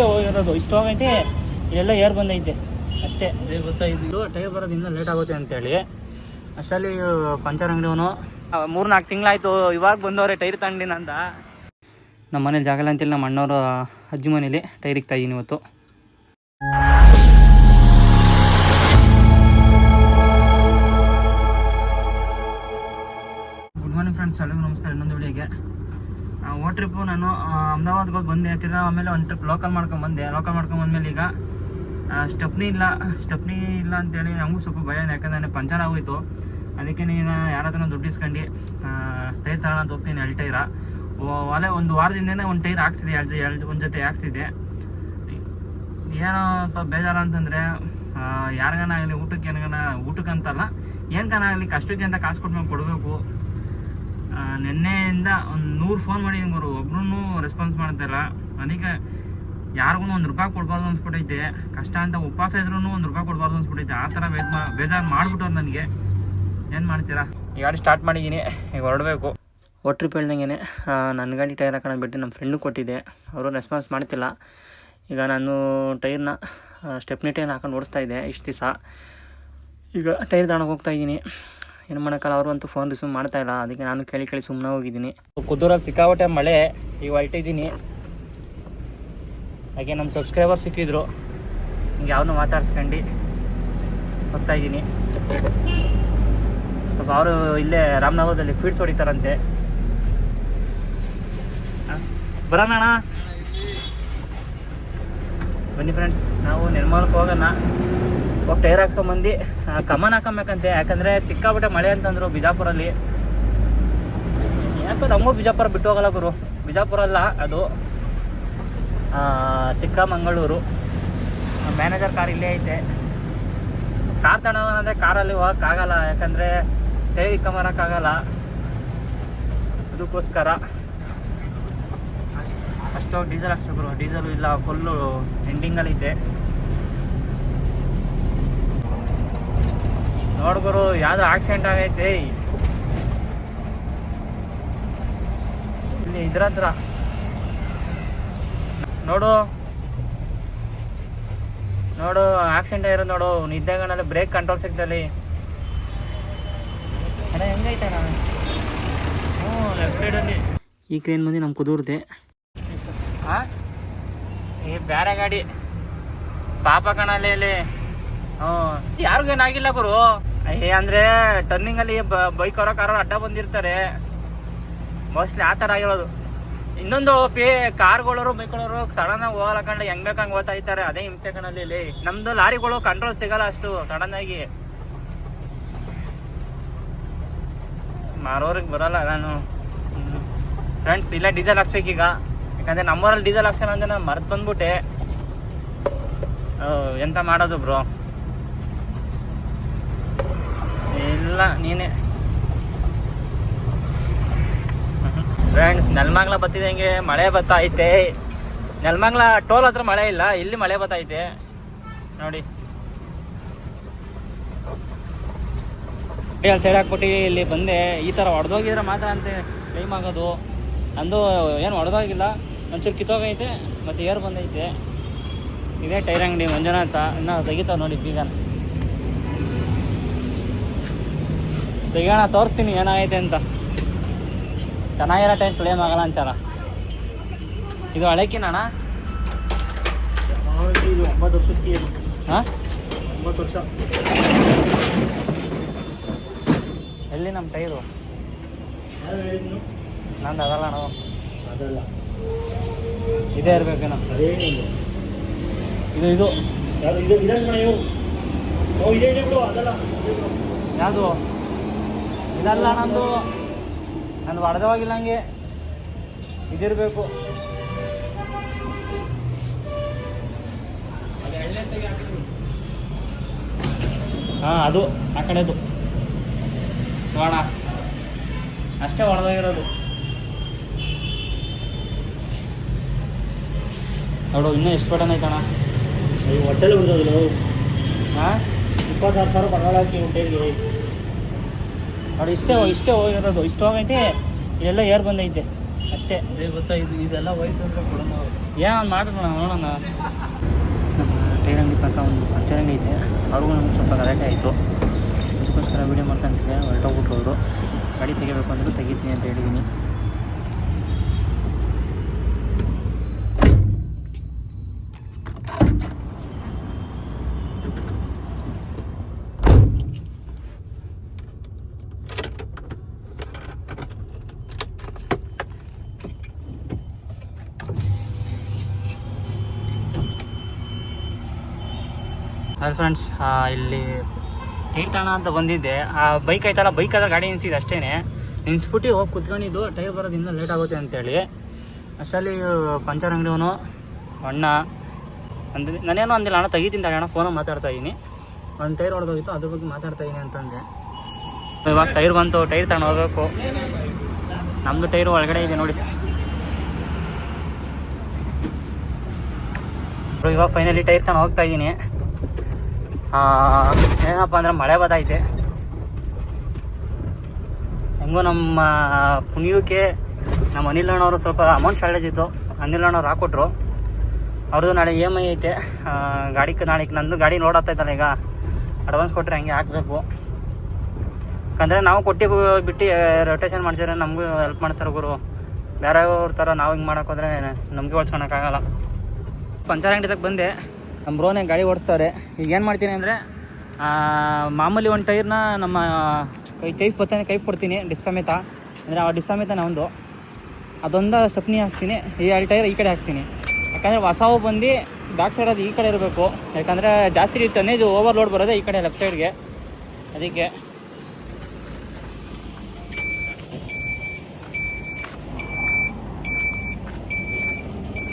ಇಷ್ಟೇ ಹೋಗಿರೋದು ಇಷ್ಟು ಹೋಗೈತೆ, ಇಲ್ಲೆಲ್ಲ ಏರ್ ಬಂದೈತೆ. ಅಷ್ಟೇ. ಗೊತ್ತಾಯಿತು ಟೈರ್ ಬರೋದು ಇನ್ನೂ ಲೇಟ್ ಆಗುತ್ತೆ ಅಂತೇಳಿ. ಅಷ್ಟರಲ್ಲಿ ಪಂಚರ್ ಅಂಗಡಿಯವನು ಮೂರು ನಾಲ್ಕು ತಿಂಗಳಾಯ್ತು, ಇವಾಗ ಬಂದವ್ರೆ ಟೈರ್ ತಗೊಂಡಿನ ಅಂತ. ನಮ್ಮ ಮನೇಲಿ ಜಾಗಲ್ಲ ಅಂತೇಳಿ ನಮ್ಮ ಅಣ್ಣವ್ರ ಅಜ್ಜಿ ಮನೇಲಿ ಟೈರ್ ಇಕ್ತಾ ಇದೀನಿ ಇವತ್ತು. ಗುಡ್ ಮಾರ್ನಿಂಗ್ ಫ್ರೆಂಡ್ಸ್ ಎಲ್ಲರಿಗೂ ನಮಸ್ಕಾರ. ಇನ್ನೊಂದು ವಿಡಿಯೋಗೆ ಓ ಟ್ರಿಪ್ಪು ನಾನು ಅಹಮದಾಬಾದ್ಗೆ ಹೋಗಿ ಬಂದೆ, ತಿರ್ಗಾ ಆಮೇಲೆ ಒಂದು ಟ್ರಿಪ್ ಲೋಕಲ್ ಮಾಡ್ಕೊಂಡು ಬಂದೆ. ಲೋಕಲ್ ಮಾಡ್ಕೊಂಡು ಬಂದ್ಮೇಲೆ ಈಗ ಸ್ಟೆಪ್ನಿ ಇಲ್ಲ ಸ್ಟೆಪ್ನಿ ಇಲ್ಲ ಅಂತೇಳಿ ನಮಗೂ ಸ್ವಲ್ಪ ಭಯ ಯಾಕಂದರೆ ಪಂಚರ್ ಆಗೋಯ್ತು. ಅದಕ್ಕೆ ನೀನು ಯಾರ ಹತ್ರನೂ ದುಡ್ಡು ಇಸ್ಕೊಂಡು ಟೈರ್ ತಗೊಳ್ಳೋ ಅಂತ ಹೋಗ್ತೀನಿ ಎರಡು ಟೈರ ಒಲೆ ಒಂದು ವಾರದಿಂದನೇ ಒಂದು ಟೈರ್ ಹಾಕ್ಸಿದೆ ಎರಡು ಎರಡು ಒಂದು ಜೊತೆ ಹಾಕ್ಸಿದೆ. ಏನೋ ಸ್ವಲ್ಪ ಬೇಜಾರು ಅಂತಂದರೆ ಯಾರಿಗಾನ ಆಗಲಿ ಊಟಕ್ಕೆ ಏನಗಾನ, ಊಟಕ್ಕಂತಲ್ಲ, ಏನಗಾನ ಆಗಲಿ ಕಷ್ಟಕ್ಕೆ ಅಂತ ಕಾಸು ಕೊಟ್ಟು ನಾವು ಕೊಡಬೇಕು. ನಿನ್ನೆಯಿಂದ ಒಂದು ನೂರು ಫೋನ್ ಮಾಡಿ ಗುರು. ಒಬ್ರು ರೆಸ್ಪಾನ್ಸ್ ಮಾಡ್ತಾಯಿಲ್ಲ ಅದಕ್ಕೆ ಯಾರಿಗೂ ಒಂದು ರೂಪಾಯಿ ಕೊಡಬಾರ್ದು ಅನ್ಸ್ಬಿಟ್ಟೈತೆ ಕಷ್ಟ ಅಂತ ಉಪವಾಸ ಇದ್ರೂ ಒಂದು ರೂಪಾಯಿ ಕೊಡಬಾರ್ದು ಅನ್ಸ್ಬಿಟ್ಟೈತೆ ಆ ಥರ ಬೇಜ ಬೇಜಾರು ಮಾಡಿಬಿಟ್ಟವ್ರು ನನಗೆ. ಏನು ಮಾಡ್ತೀರಾ? ಈ ಗಾಡಿ ಸ್ಟಾರ್ಟ್ ಮಾಡಿದ್ದೀನಿ ಈಗ ಹೊರಡಬೇಕು. ಒಟ್ಟು ಹೇಳ್ದಂಗೆ ನನ್ನ ಗಾಡಿ ಟೈರ್ ಹಾಕೋಣ ಬಿಟ್ಟು ನಮ್ಮ ಫ್ರೆಂಡು ಕೊಟ್ಟಿದ್ದೆ. ಅವರು ರೆಸ್ಪಾನ್ಸ್ ಮಾಡ್ತಿಲ್ಲ. ಈಗ ನಾನು ಟೈರ್ನ ಸ್ಟೆಪ್ನಿ ಹಾಕೊಂಡು ಓಡಿಸ್ತಾ ಇದ್ದೆ ಇಷ್ಟು ದಿವಸ. ಈಗ ಟೈರ್ ತಗೊಂಡು ಹೋಗ್ತಾ ಇದ್ದೀನಿ. ಏನು ಮಾಡೋಕ್ಕಲ್ಲ ಅವರು ಅಂತೂ ಫೋನ್ ರಿಸೀವ್ ಮಾಡ್ತಾ ಇಲ್ಲ. ಅದಕ್ಕೆ ನಾನು ಕೇಳಿ ಕೇಳಿ ಸುಮ್ಮನೆ ಹೋಗಿದ್ದೀನಿ. ಕುದೂರಲ್ಲಿ ಸಿಕ್ಕಾಪಟ್ಟೆ ಮಳೆ, ಈಗ ಹೊರಟಿದ್ದೀನಿ ಹಾಗೆ ನಮ್ಮ ಸಬ್ಸ್ಕ್ರೈಬರ್ ಸಿಕ್ಕಿದ್ರು. ಹಿಂಗೆ ಯಾವನ್ನೂ ಮಾತಾಡ್ಸ್ಕೊಂಡು. ಹೋಗ್ತಾ ಇದ್ದೀನಿ. ಸ್ವಲ್ಪ ಅವರು ಇಲ್ಲೇ ರಾಮನಗರದಲ್ಲಿ ಫೀಡ್ಸ್ ಹೊಡಿತಾರಂತೆ? ಬರೋಣ ಬನ್ನಿ ಫ್ರೆಂಡ್ಸ್ ನಾವು ನಿರ್ಮಲಕ್ಕೆ ಹೋಗೋಣ. ಹೋಗಿ ಟೈರ್ ಹಾಕೊಂಬಂದು ಕಮನ್ ಹಾಕೊಂಬೇಕಂತೆ ಯಾಕಂದರೆ ಸಿಕ್ಕಾಬಿಟ್ಟೆ ಮಳೆ ಅಂತಂದ್ರು ಬಿಜಾಪುರಲ್ಲಿ. ಯಾಕೋ ನಮಗೂ ಬಿಜಾಪುರ ಬಿಟ್ಟು ಹೋಗಲ್ಲ ಗುರು. ಬಿಜಾಪುರ ಅಲ್ಲ, ಅದು ಚಿಕ್ಕಮಂಗಳೂರು. ಮ್ಯಾನೇಜರ್ ಕಾರ್ ಇಲ್ಲೇ ಐತೆ. ಕಾರ್ ತಗೊಳೋದಂದ್ರೆ ಕಾರಲ್ಲಿ ಹೋಗೋಕ್ಕಾಗಲ್ಲ ಯಾಕಂದರೆ ಟೈರ್ ಆಗಲ್ಲ. ಅದಕ್ಕೋಸ್ಕರ. ಅಷ್ಟು ಡೀಸೆಲ್ ಅಷ್ಟು ಗುರು. ಡೀಸೆಲು ಇಲ್ಲ, ಫುಲ್ಲು ಎಂಡಿಂಗಲ್ಲಿ ಐತೆ ನೋಡ್ಗುರು ಯಾವ್ದು ಆಕ್ಸಿಡೆಂಟ್ ಆಗೈತೆ. ಇಲ್ಲಿ ಇದ್ರ ಹತ್ರ. ನೋಡು. ನೋಡು ಆಕ್ಸಿಡೆಂಟ್ ಆಗಿರೋದು ನೋಡು. ನಿದ್ದೆಗಣ್ಣಲ್ಲಿ ಬ್ರೇಕ್ ಕಂಟ್ರೋಲ್ ಸಿಗ್ತಲ್ಲಿ ಅಣ್ಣ ಹೆಂಗೈತೆ ನಾನು ಹ್ಞೂ ಲೆಫ್ಟ್ ಸೈಡಲ್ಲಿ ಈ ಕ್ರೇನ್ ಮುಂದೆ ನಮ್ಮ ಕುದೂರ್ದೆ. ಆ? ಈ ಬೇರೆ ಗಾಡಿ. ಪಾಪ ಕಣಲ್ಲಿ ಇಲ್ಲಿ. ಹ್ಞೂ. ಯಾರಿಗೂ ಏನಾಗಿಲ್ಲ ಗುರು. ಏ ಟರ್ನಿಂಗ್ ಅಲ್ಲಿ ಬೈಕ್ ಅವರ ಕಾರ ಅಡ್ಡ ಬಂದಿರ್ತಾರೆ. ಮೋಸ್ಟ್ಲಿ ಆ ತರ ಆಗಿರೋದು. ಇನ್ನೊಂದು ಪೇ ಕಾರ್ಗಳವರು ಬೈಕ್ಗಳವರು ಸಡನ್ ಆಗಿ ಹೋಗಲ್ಲ ಕಂಡು ಹೆಂಗ್ ಬೇಕಂಗ್ ಓದ್ತಾ ಇರ್ತಾರೆ. ಅದೇ ಹಿಂಸೆ ಕಣಲ್ಲಿ ಇಲ್ಲಿ. ನಮ್ದು ಲಾರಿಗಳು ಕಂಟ್ರೋಲ್ ಸಿಗಲ್ಲ ಅಷ್ಟು ಸಡನ್ ಆಗಿ. ಮಾರೋರಿಗೆ ಬರಲ್ಲ ನಾನು. ಫ್ರೆಂಡ್ಸ್ ಇಲ್ಲ ಡೀಸೆಲ್ ಹಾಕ್ಸ್ಬೇಕೀಗ ಯಾಕಂದ್ರೆ ನಮ್ಮೂರಲ್ಲಿ ಡೀಸೆಲ್ ಹಾಕ್ಸೋಣ ಅಂದ್ರೆ ನಾನು ಮರ್ತು ಬಂದ್ಬಿಟ್ಟೆ. ಎಂತ ಮಾಡೋದು ಬ್ರೋ ಇಲ್ಲ ನೀನೇ. ಫ್ರೆಂಡ್ಸ್ ನೆಲಮಂಗ್ಲ ಬತ್ತಿದಂಗೆ ಮಳೆ ಬತ್ತ ಐತೆ ನೆಲಮಂಗ್ಲ ಟೋಲ್ ಹತ್ರ ಮಳೆ ಇಲ್ಲ, ಇಲ್ಲಿ ಮಳೆ ಬರ್ತೈತೆ ನೋಡಿ. ಅಲ್ಲಿ ಸೈಡ್ ಹಾಕ್ಬಿಟ್ಟು ಇಲ್ಲಿ ಬಂದೆ. ಈ ಥರ ಹೊಡೆದೋಗಿದ್ರೆ ಮಾತ್ರ ಅಂತ ಟೈಮ್ ಆಗೋದು. ನಂದು ಏನು ಹೊಡೆದೋಗಿಲ್ಲ ಒಂಚೂರು ಕಿತ್ತೋಗೈತೆ, ಮತ್ತು ಏರ್ ಬಂದೈತೆ. ಇದೇ ಟೈರ್ ಅಂಗಡಿ ಮಂಜುನಾಥ. ಇನ್ನೂ ತೆಗಿತಾವೆ ನೋಡಿ ಬೀಗನ. ತೆಗಿಯೋಣ ತೋರಿಸ್ತೀನಿ ಏನಾಗೈತೆ ಅಂತ. ಚೆನ್ನಾಗಿರೋ ಟೈಮ್ ಕ್ಲೇಮ್ ಆಗಲ್ಲ ಅಂತಾರ. ಇದು ಹಳೆಕಿನಣ್ಣ ಇದು ಒಂಬತ್ತು ವರ್ಷಕ್ಕೆ ಹಾಂ ಒಂಬತ್ತು ವರ್ಷ. ಎಲ್ಲಿ ನಮ್ಮ ಟೈರು ನಂದು ಅದಲ್ಲ ನಾವು ಅದಲ್ಲ. ಇದೇ ಇರಬೇಕು ನಮ್ಮ ಇದು ಇದು. ಯಾವುದು ಇದಲ್ಲ ನಂದು ನಂದು ಹೊಡೆದವಾಗಿಲ್ಲ ಹಂಗೆ. ಇದಿರಬೇಕು. ಹಾ ಅದು ಆ ಕಡೆದು. ನೋಡ. ಅಷ್ಟೇ ಹೊಡೆದಾಗಿರೋದು. ನೋಡು ಇನ್ನೂ ಎಷ್ಟು ಬಟನ್ ಐತಣ ಅಯ್ಯೋ ಹೊಟ್ಟೆಲ್ಲ ಹಾ ಹಾಂ? ಇಪ್ಪತ್ತಾರು ಸಾವಿರ ಪರವಾಳ ಹಾಕಿ ಹೊಟ್ಟೆಗೆ ನೋಡಿ ಇಷ್ಟೇ ಇಷ್ಟೇ ಹೋಗಿರೋದು ಇಷ್ಟು ಹೋಗೈತೆ ಇಲ್ಲೆಲ್ಲ ಏರ್ ಬಂದೈತೆ. ಅಷ್ಟೇ. ಗೊತ್ತಾ ಇದು ಇದೆಲ್ಲ ಹೋಯ್ತು ಅಂದ್ರೆ ಕೊಡೋಣ ಏನು ಒಂದು ಮಾಡೋಣ ನೋಡೋಣ. ನಮ್ಮ ಟೈರ್ ಅಂಗಡಿ ಪಕ್ಕ ಒಂದು ಅಂಗಡಿ ಇದೆ ಅವ್ರಿಗೂ ನಮ್ಗೆ ಸ್ವಲ್ಪ ಗಲಾಟೆ ಆಯಿತು. ಅದಕ್ಕೋಸ್ಕರ ವೀಡಿಯೋ ಮಾಡ್ಕೊಂತಿದ್ದೆ. ಹೊರಟೋಗ್ಬಿಟ್ರು ಅವರು. ಗಾಡಿ ತೆಗಿಬೇಕು ಅಂದರೂ ತೆಗಿತೀನಿ ಅಂತ ಹೇಳಿದ್ದೀನಿ ಹಾಯ್ ಫ್ರೆಂಡ್ಸ್ ಇಲ್ಲಿ ತೀರ್ಥಾಣ ಅಂತ ಬಂದಿದ್ದೆ. ಆ ಬೈಕ್ ಆಯ್ತಲ್ಲ ಬೈಕ್ ಆದ್ರೆ ಗಾಡಿ ನಿಲ್ಸಿದ್ದು ಅಷ್ಟೇ ನಿನ್ಸ್ಬಿಟ್ಟು ಹೋಗಿ ಕುತ್ಕೊಂಡಿದ್ದು ಟೈರ್ ಬರೋದಿಂದ ಲೇಟ್ ಆಗುತ್ತೆ ಅಂತೇಳಿ. ಅಷ್ಟಲ್ಲಿ ಪಂಚರ್ ಅಂಗಡಿಯವನು ಅಣ್ಣ ಅಂದ್ರೆ ನಾನೇನೋ ಅಂದಿಲ್ಲ, ಅಣ್ಣ ತೆಗಿತೀನಿ ಅಣ್ಣ ಫೋನಲ್ಲಿ ಮಾತಾಡ್ತಾ ಇದ್ದೀನಿ ಒಂದು ಟೈರ್ ಹೊಡೆದೋಗಿತ್ತು ಅದ್ರ ಬಗ್ಗೆ ಮಾತಾಡ್ತಾ ಇದ್ದೀನಿ ಅಂತಂದೆ. ಇವಾಗ ಟೈರ್ ಬಂತು ಟೈರ್ ತಗೊಂಡು ಹೋಗಬೇಕು ನಮ್ಮದು ಟೈರ್ ಒಳಗಡೆ ಇದೆ ನೋಡಿ. ಇವಾಗ ಫೈನಲಿ ಟೈರ್ ತಗೊಂಡು ಹೋಗ್ತಾ ಇದ್ದೀನಿ ಏನಪ್ಪ ಅಂದ್ರೆ ಮಳೆ ಬದೈತೆ. ಹೆಂಗೋ ನಮ್ಮ ಪುಣ್ಯಕ್ಕೆ ನಮ್ಮ ಅನಿಲ್ ಅಣ್ಣವರು ಸ್ವಲ್ಪ ಅಮೌಂಟ್ ಶಾರ್ಟೇಜ್ ಇತ್ತು. ಅನಿಲ್ ಅಣ್ಣವ್ರು ಹಾಕ್ಕೊಟ್ರು ಅವ್ರದ್ದು ನಾಳೆ ಇ ಎಂ ಐ ಐತೆ. ಗಾಡಿಗೆ ನಾಳೆ ನಂದು ಗಾಡಿ ನೋಡತ್ತೈತಲ್ಲ ಈಗ. ಅಡ್ವಾನ್ಸ್ ಕೊಟ್ಟರೆ ಹಂಗೆ ಹಾಕಬೇಕು. ಯಾಕಂದರೆ ನಾವು ಕೊಟ್ಟಿ ಬಿಟ್ಟು ರೊಟೇಷನ್ ಮಾಡ್ತಿದ್ರೆ ನಮಗೂ ಹೆಲ್ಪ್ ಮಾಡ್ತಾರೆ ಗುರು. ಬೇರೆಯವ್ರ ಥರ ನಾವು ಹಿಂಗೆ ಮಾಡೋಕ್ಕೋದ್ರೆ ನಮಗೆ ಹೊಲ್ಸ್ಕೊಳಕ್ಕಾಗಲ್ಲ ಪಂಚರ್ ಅಂಗಡಿದಾಗ ಬಂದೆ. ನಮ್ಮ ಬ್ರೋನೇ ಗಾಡಿ ಓಡಿಸ್ತಾರೆ ಈಗ ಏನು ಮಾಡ್ತೀನಿ ಅಂದರೆ ಮಾಮೂಲಿ ಒಂದು ಟೈರ್ನ ನಮ್ಮ ಕೈ ಕೈ ಬರ್ತಾನೆ ಕೈ ಕೊಡ್ತೀನಿ ಡಿಸ್ಸಮೇತ. ಅಂದರೆ ಆ ಡಿಸ್ ಒಂದು. ಅದೊಂದು ಸ್ಟೆಪ್ನಿ ಹಾಕ್ತೀನಿ ಈ ಎರಡು ಟೈರ್ ಈ ಕಡೆ ಹಾಕ್ತೀನಿ ಯಾಕಂದರೆ ಹೊಸವು ಬಂದು ಬ್ಯಾಕ್ ಸೈಡ್ ಅದು ಈ ಕಡೆ ಇರಬೇಕು. ಯಾಕಂದರೆ ಜಾಸ್ತಿ ಟನ್ನೇಜ್ ಓವರ್ಲೋಡ್ ಬರೋದೇ ಈ ಕಡೆ ಲೆಫ್ಟ್ ಸೈಡ್ಗೆ ಅದಕ್ಕೆ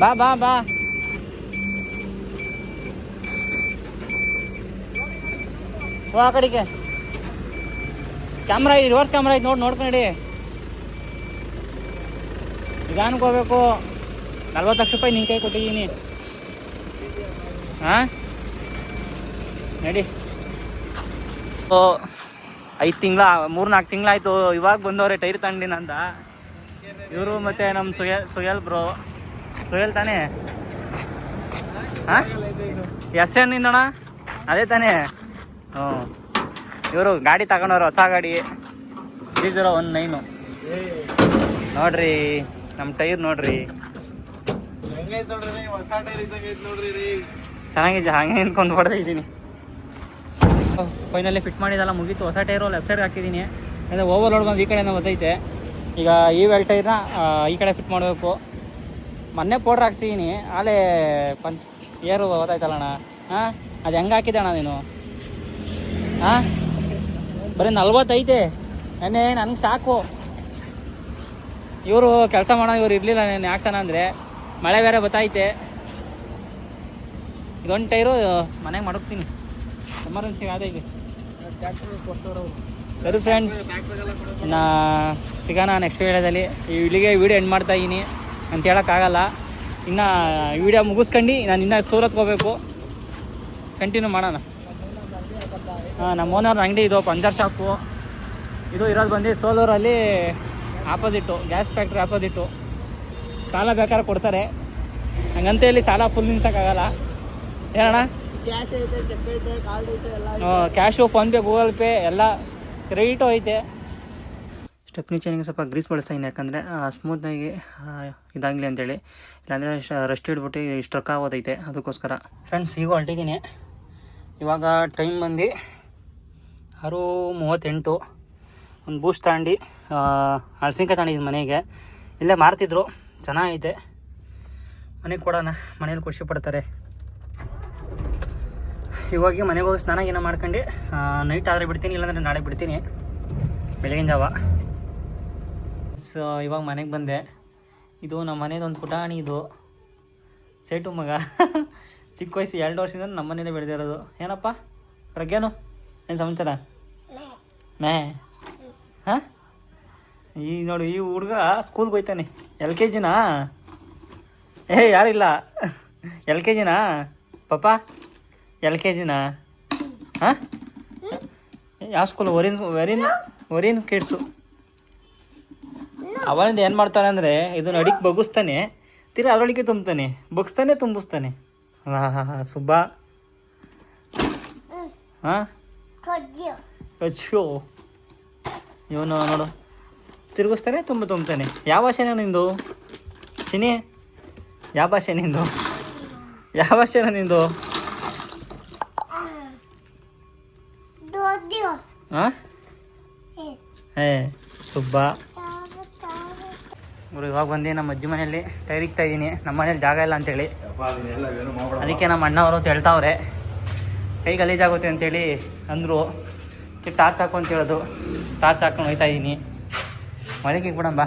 ಬಾ ಬಾ ಬಾ. ಓ, ಆ ಕಡೆಗೆ. ಕ್ಯಾಮ್ರಾ ಐತಿ ರಿವರ್ಸ್ ಕ್ಯಾಮ್ರಾ ಐತಿ ನೋಡಿ, ನೋಡ್ಕೊಂಡು ನಿಧಾನಕ್ಕೆ ಹೋಗ್ಬೇಕು? ನಲ್ವತ್ತು ಲಕ್ಷ ರೂಪಾಯಿ ನಿಂಕೈ ಕೊಟ್ಟಿದ್ದೀನಿ. ಹಾಂ ನಡಿ. ಓ, ಐದು ತಿಂಗಳ, ಮೂರು ನಾಲ್ಕು ತಿಂಗಳಾಯ್ತು ಇವಾಗ ಬಂದವ್ರೆ ಟೈರ್ ತಂಡಿನ ಅಂತ. ಇವರು ಮತ್ತೆ ನಮ್ಮ ಸುಯಲ್ ಸುಯಲ್ ಬ್ರೋ ಸುಯಲ್ ತಾನೇ? ಹಾಂ ಎಸ್ ಎನ್ ಅದೇ ತಾನೇ? ಇವರು ಗಾಡಿ ತಗೊಂಡವ್ರು ಹೊಸ ಗಾಡಿ. ತ್ರೀ ಜೀರೋ ಒನ್ ನೈನು ನೋಡ್ರಿ ನಮ್ಮ ಟೈರ್ ನೋಡ್ರಿ. ಚೆನ್ನಾಗಿದೆ, ಹಾಗೆ ನಿಂತ್ಕೊಂಡು ಹೊಡೆದ ಇದ್ದೀನಿ. ಫೈನಲಿ ಫಿಟ್ ಮಾಡಿದಲ್ಲ, ಮುಗೀತು. ಹೊಸ ಟೈರು ಲೆಫ್ಟ್ ಸೈಡ್ ಹಾಕಿದ್ದೀನಿ. ಅಂದರೆ ಓವರ್ಲೋಡ್ ಬಂದು ಈ ಕಡೆಯಿಂದ ಬರ್ತೈತೆ. ಈಗ ಈ ವೆಲ್ ಟೈರ್ನ ಈ ಕಡೆ ಫಿಟ್ ಮಾಡಬೇಕು. ಮೊನ್ನೆ ಪೌಡ್ರ್ ಹಾಕ್ಸಿದ್ದೀನಿ. ಆಲೇ ಪಂಚ್, ಏರು ಗೊತ್ತಾಯ್ತಲ್ಲಣ್ಣ ಹಾಂ? ಅದು ಹೆಂಗೆ ಹಾಕಿದೆ ಅಣ್ಣ ನೀನು? ಹಾಂ ಬರೀ ನಲ್ವತ್ತೈತೆ. ನೆನ್ನೆ ನನಗೆ ಸಾಕು. ಇವರು ಕೆಲಸ ಮಾಡೋ ಇವ್ರು ಇರಲಿಲ್ಲ ನಾನು ಹಾಕ್ಸೋಣ ಅಂದರೆ ಮಳೆ ಬೇರೆ ಬತ್ತೈತೆ. ಇದೊಂದು ಟೈರು ಮನೆಗೆ ಮಡಗ್ತೀನಿ. ಎಮರ್ಜೆನ್ಸಿ ಅದೇ ಈಗ ಸರಿ ಫ್ರೆಂಡ್ಸ್ ನಾ ಸಿಗೋಣ ನೆಕ್ಸ್ಟ್ ವೀಡಿಯೋದಲ್ಲಿ. ಈ ಇಲ್ಲಿಗೆ ವಿಡಿಯೋ ಎಂಡ್ ಮಾಡ್ತಾ ಇದ್ದೀನಿ ಅಂತ ಹೇಳೋಕ್ಕಾಗಲ್ಲ ಇನ್ನು ವಿಡಿಯೋ ಮುಗಿಸ್ಕೊಂಡು, ನಾನು ಇನ್ನೂ ಸೂರತ್ಗೆ ಹೋಗ್ಬೇಕು. ಕಂಟಿನ್ಯೂ ಮಾಡೋಣ. ನಮ್ಮ ಓನರ್ ಅಂಗಡಿ ಇದು ಪಂಚರ್ ಶಾಪು. ಇದು ಇರೋದು ಬಂದು ಸೋಲೂರಲ್ಲಿ ಆಪೋಸಿಟ್ಟು ಗ್ಯಾಸ್ ಫ್ಯಾಕ್ಟ್ರಿ ಆಪೋಸಿಟ್ಟು. ಸಾಲ ಬೇಕಾದ್ರೆ ಕೊಡ್ತಾರೆ. ಹಂಗಂತ ಇಲ್ಲಿ ಸಾಲ ಫುಲ್ ನಿಲ್ಸೋಕ್ಕಾಗಲ್ಲ. ಹೇಳೋಣ ಕ್ಯಾಶ್ ಐತೆ ಚೆಕ್ ಐತೆ ಕಾರ್ಡ್ ಐತೆ ಎಲ್ಲ ಕ್ಯಾಶು ಫೋನ್ಪೇ ಗೂಗಲ್ ಪೇ ಎಲ್ಲ ಕ್ರೆಡಿಟು ಐತೆ. ಸ್ಟೆಪ್ನಿ ಚೈನಿಗೆ ಸ್ವಲ್ಪ ಗ್ರೀಸ್ ಬಳಸ್ತಾ ಇನ್ನು ಯಾಕಂದರೆ ಸ್ಮೂತ್ನಾಗಿ ಇದಾಗಲಿ ಅಂತೇಳಿ. ಇಲ್ಲಾಂದರೆ ರಸ್ಟ್ ಇಷ್ಟು ಸ್ಟ್ರಕ್ ಆಗೋದೈತೆ ಅದಕ್ಕೋಸ್ಕರ. ಫ್ರೆಂಡ್ಸ್ ಈಗ ಹೊರಟಿದ್ದೀನಿ. ಇವಾಗ ಟೈಮ್ ಬಂದು ಆರು ಮೂವತ್ತೆಂಟು. ಒಂದು ಬೂಸ್ಟ್ ತಗೊಂಡು ಹಳಸಿನ್ಕಾಯಿ ತಗೊಂಡಿದ್ದೀನಿ ಮನೆಗೆ. ಇಲ್ಲೇ ಮಾರ್ತಿದ್ರು, ಚೆನ್ನಾಗೈತೆ. ಮನೆಗೆ ಕೊಡೋಣ, ಮನೇಲಿ ಖುಷಿ ಪಡ್ತಾರೆ. ಇವಾಗ ಮನೆಗೆ ಹೋಗಿ ಸ್ನಾನ ಏನೋ ಮಾಡ್ಕೊಂಡು ನೈಟ್ ಆದರೆ ಬಿಡ್ತೀನಿ, ಇಲ್ಲಾಂದರೆ ನಾಳೆ ಬಿಡ್ತೀನಿ. ಬೆಳಗಿನ ಜಾವ ಸೊ ಇವಾಗ ಮನೆಗೆ ಬಂದೆ. ಇದು ನಮ್ಮ ಮನೇದೊಂದು ಪುಟಾಣಿ ಇದು. ಸೇಟು ಮಗ. ಚಿಕ್ಕ ವಯಸ್ಸು ಎರಡು ವರ್ಷದಿಂದ ನಮ್ಮ ಮನೇಲೇ ಬೆಳೆದಿರೋದು. ಏನಪ್ಪ? ಪ್ರಜ್ಞಾನು ಏನು ಸಮಾಚಾರ? ಮೇ. ಹಾಂ? ಈ ನೋಡು ಈ ಹುಡುಗ ಸ್ಕೂಲ್ಗೆ ಹೋಯ್ತಾನೆ. ಎಲ್ ಕೆ ಜಿನಾ? ಏ ಯಾರಿಲ್ಲ. ಎಲ್ ಕೆ ಜಿನಾ? ಪಾಪ ಎಲ್ ಕೆ ಜಿನಾ? ಹಾಂ? ಯಾವ ಸ್ಕೂಲ್ ಒರಿನ್ ಒರಿನ್ ಒರಿನ್ ಕಿಡ್ಸು ಅವನಿಂದ ಏನು ಮಾಡ್ತಾನೆ ಅಂದರೆ ಇದನ್ನ ಅಡಿಗೆ ಬಗ್ಗಿಸ್ತಾನೆ ತಿರ್ಗಿ ಅದರೊಳಗೆ ತುಂಬ್ತಾನೆ ಬಗ್ಸ್ತಾನೆ ತುಂಬಿಸ್ತಾನೆ. ಹಾಂ ಹಾಂ ಹಾಂ ಸುಬ್ಬ. ಹಾಂ? ಅಚ್ಚೋ. ಇವನು ನೋಡು ತಿರುಗಿಸ್ತಾನೆ ತುಂಬ ತುಂಬ್ತಾನೆ. ಯಾವ ಭಾಷೆನ ನಿಂದು? ಚಿನಿ ಯಾವ ಭಾಷೆ ನಿಂದು? ಯಾವ ಭಾಷೆನ ನಿಂದು? ಹಾಂ ಏ. ಸುಬ್ಬ. ಗುರು ಇವಾಗ ಬಂದು ನಮ್ಮ ಅಜ್ಜಿ ಮನೆಯಲ್ಲಿ ಟೈರ್ ಇಕ್ತಾ ಇದ್ದೀನಿ ನಮ್ಮ ಮನೇಲಿ ಜಾಗ ಇಲ್ಲ ಅಂತೇಳಿ. ಅದಕ್ಕೆ ನಮ್ಮ ಅಣ್ಣವರು ಹೇಳ್ತಾವ್ರೆ. ಕೈ ಗಲೀಜಾಗುತ್ತೆ ಅಂತೇಳಿ ಅಂದರು. ಟಾರ್ಚ್ ಹಾಕು ಅಂತ ಹೇಳೋದು. ಟಾರ್ಚ್ ಹಾಕೊಂಡು ಹೋಯ್ತಾ ಇದ್ದೀನಿ ಮಳೆಗೆ ಬಿಡಂಬ